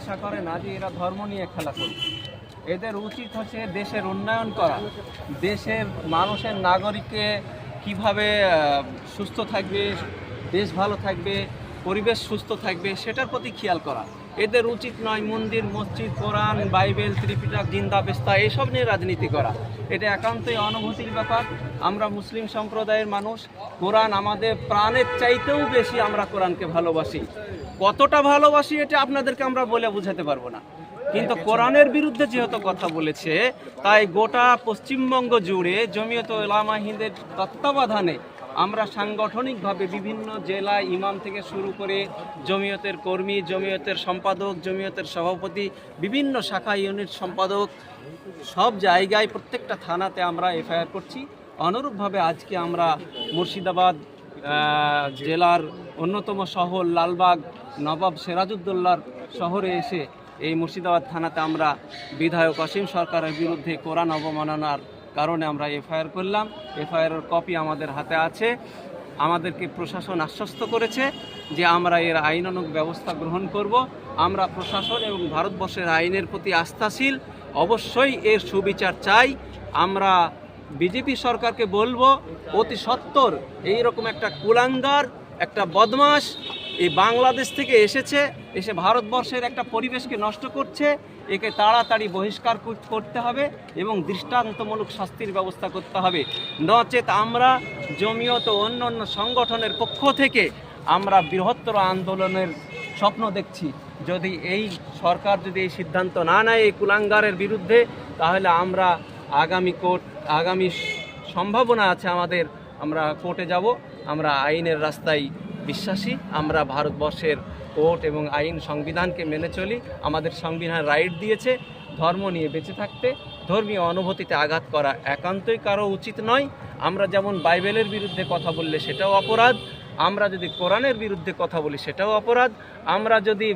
আশা করে না যে এরা ধর্ম নিয়ে খেলা করবে। এদের উচিত হচ্ছে দেশের উন্নয়ন করা। দেশের মানুষের নাগরিককে কীভাবে সুস্থ থাকবে, দেশ ভালো থাকবে, পরিবেশ সুস্থ থাকবে, সেটার প্রতি খেয়াল করা। এদের উচিত নয় মন্দির, মসজিদ, কোরআন, বাইবেল, ত্রিপিটক, জিন্দা বেস্তা এইসব নিয়ে রাজনীতি করা। এটা একান্তই অনুভূতির ব্যাপার। আমরা মুসলিম সম্প্রদায়ের মানুষ। কোরআন আমাদের প্রাণের চাইতেও বেশি আমরা কোরআনকে ভালোবাসি। কতটা ভালোবাসি এটা আপনাদেরকে আমরা বলে বোঝাতে পারব না। কিন্তু কোরআনের বিরুদ্ধে যেহেতু কথা বলেছে, তাই গোটা পশ্চিমবঙ্গ জুড়ে জমিয়ত ওলামা হিন্দের তত্ত্বাবধানে আমরা সাংগঠনিকভাবে বিভিন্ন জেলা ইমাম থেকে শুরু করে জমিয়তের কর্মী, জমিয়তের সম্পাদক, জমিয়তের সভাপতি, বিভিন্ন শাখা ইউনিট সম্পাদক, সব জায়গায় প্রত্যেকটা থানাতে আমরা এফআইআর করছি। অনুরূপভাবে আজকে আমরা মুর্শিদাবাদ জেলার অন্যতম শহর লালবাগ নবাব সিরাজউদ্দৌলার শহরে এসে এই মুর্শিদাবাদ থানাতে আমরা বিধায়ক অসীম সরকারের বিরুদ্ধে কোরআন অবমাননার কারণে আমরা এফআইআর করলাম। এফআইআর কপি আমাদের হাতে আছে। আমাদেরকে প্রশাসন আশ্বস্ত করেছে যে আমরা এর আইনানুগ ব্যবস্থা গ্রহণ করব। আমরা প্রশাসন এবং ভারতবর্ষের আইনের প্রতি আস্থাশীল। অবশ্যই এর সুবিচার চাই। আমরা বিজেপি সরকারকে বলব, অতি সত্বর এইরকম একটা কুলাঙ্গার, একটা বদমাস এই বাংলাদেশ থেকে এসেছে, এসে ভারতবর্ষের একটা পরিবেশকে নষ্ট করছে, একে তাড়াতাড়ি বহিষ্কার করতে হবে এবং দৃষ্টান্তমূলক শাস্তির ব্যবস্থা করতে হবে। নচেত আমরা, জমিয়ত অন্য অন্য সংগঠনের পক্ষ থেকে আমরা বৃহত্তর আন্দোলনের স্বপ্ন দেখছি। যদি এই সরকার যদি এই সিদ্ধান্ত না নেয় এই কুলাঙ্গারের বিরুদ্ধে, তাহলে আমরা আগামী কোর্ট, আগামী সম্ভাবনা আছে আমাদের, আমরা কোর্টে যাব, আমরা আইনের রাস্তায় বিশ্বাসী, আমরা ভারতবর্ষের কোর্ট এবং আইন সংবিধানকে মেনে চলি, আমাদের সংবিধান রাইট দিয়েছে, ধর্ম নিয়ে বেঁচে থাকতে, ধর্মীয় অনুভূতিতে আঘাত করা একান্তই কারও উচিত নয়। আমরা যেমন বাইবেলের বিরুদ্ধে কথা বললে সেটাও অপরাধ, আমরা যদি কোরআনের বিরুদ্ধে কথা বলি সেটাও অপরাধ, আমরা যদি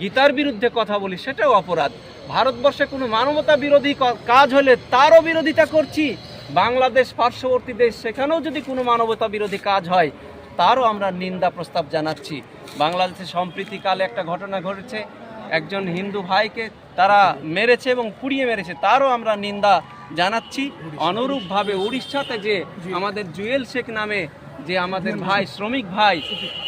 গীতার বিরুদ্ধে কথা বলি সেটাও অপরাধ। ভারতবর্ষে কোনো মানবতা বিরোধী কাজ হলে তারও বিরোধিতা করছি। বাংলাদেশ পার্শ্ববর্তী দেশ সেখানেও যদি কোনো মানবতা বিরোধী কাজ হয় তারও আমরা নিন্দা প্রস্তাব জানাচ্ছি। বাংলাদেশে সম্প্রীতিকালে একটা ঘটনা ঘটেছে। একজন হিন্দু ভাইকে তারা মেরেছে এবং পুড়িয়ে মেরেছে তারও আমরা নিন্দা জানাচ্ছি। অনুরূপভাবে উড়িষ্যাতে যে আমাদের জুয়েল শেখ নামে যে আমাদের ভাই, শ্রমিক ভাই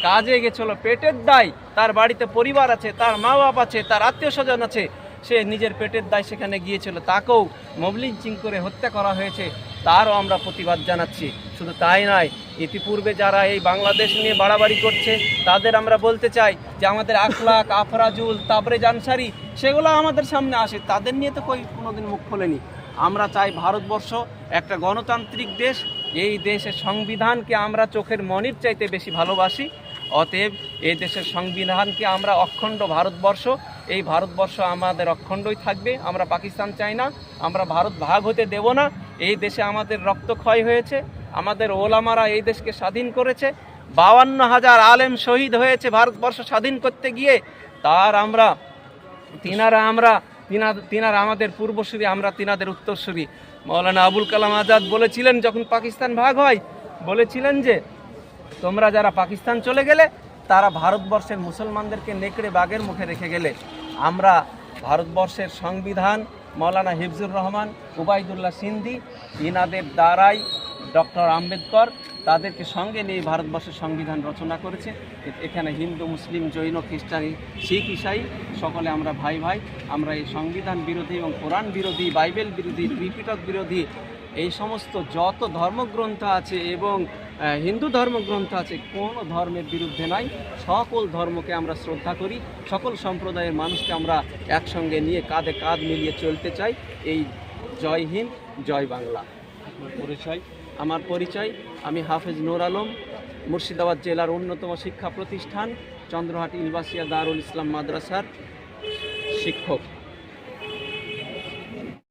কাজে গেছিল, পেটের দায়। তার বাড়িতে পরিবার আছে, তার মা বাপ আছে, তার আত্মীয় স্বজন আছে। সে নিজের পেটের দায় সেখানে গিয়েছিল। তাকেও মবলিঞ্চিং করে হত্যা করা হয়েছে। তারও আমরা প্রতিবাদ জানাচ্ছি। শুধু তাই নয়, ইতিপূর্বে যারা এই বাংলাদেশ নিয়ে বাড়াবাড়ি করছে, তাদের আমরা বলতে চাই যে আমাদের আখলাক, আফরাজুল, তাবরে জানসারি, সেগুলো আমাদের সামনে আসে। তাদের নিয়ে তো কই কোনোদিন মুখ খোলেনি। আমরা চাই ভারতবর্ষ একটা গণতান্ত্রিক দেশ এই দেশের সংবিধানকে আমরা চোখের মনির চাইতে বেশি ভালোবাসি। অতএব এই দেশের সংবিধানকে আমরা অখণ্ড ভারতবর্ষ, এই ভারতবর্ষ আমাদের অখণ্ডই থাকবে। আমরা পাকিস্তান চাই না, আমরা ভারত ভাগ হতে দেব না। এই দেশে আমাদের রক্তক্ষয় হয়েছে, আমাদের ওলামারা এই দেশকে স্বাধীন করেছে। বাউান্ন হাজার আলেম শহীদ হয়েছে ভারতবর্ষ স্বাধীন করতে গিয়ে। তার আমরা, তিনারা আমরা তিনা তিনারা আমাদের পূর্বসূরি, আমরা তিনাদের উত্তরসূরি। মৌলানা আবুল কালাম আজাদ বলেছিলেন, যখন পাকিস্তান ভাগ হয়, বলেছিলেন যে, তোমরা যারা পাকিস্তান চলে গেলে, তারা ভারতবর্ষের মুসলমানদেরকে নেকড়ে বাঘের মুখে রেখে গেলে। আমরা ভারতবর্ষের সংবিধান, মৌলানা হিফজুর রহমান উবাইদুল্লাহ সিন্ধি, ইনাদের দ্বারাই ডক্টর আম্বেদকর তাদেরকে সঙ্গে নিয়ে ভারতবর্ষের সংবিধান রচনা করেছে। এখানে হিন্দু, মুসলিম, জৈন, খ্রিস্টান, শিখ, ইসাই, সকলে আমরা ভাই ভাই। আমরা এই সংবিধান বিরোধী এবং কোরআন বিরোধী, বাইবেল বিরোধী, ত্রিপিটক বিরোধী, এই সমস্ত যত ধর্মগ্রন্থ আছে এবং হিন্দু ধর্মগ্রন্থ আছে, কোনো ধর্মের বিরুদ্ধে নাই। সকল ধর্মকে আমরা শ্রদ্ধা করি। সকল সম্প্রদায়ের মানুষকে আমরা একসঙ্গে নিয়ে কাঁধে কাঁধ মিলিয়ে চলতে চাই। এই জয় হিন্দ, জয় বাংলা। পরিচয়? আমার পরিচয়, আমি হাফেজ নুর আলম, মুর্শিদাবাদ জেলার অন্যতম শিক্ষা প্রতিষ্ঠান, চন্দ্রহাট ইলবাসিয়া দারুল ইসলাম মাদ্রাসার শিক্ষক।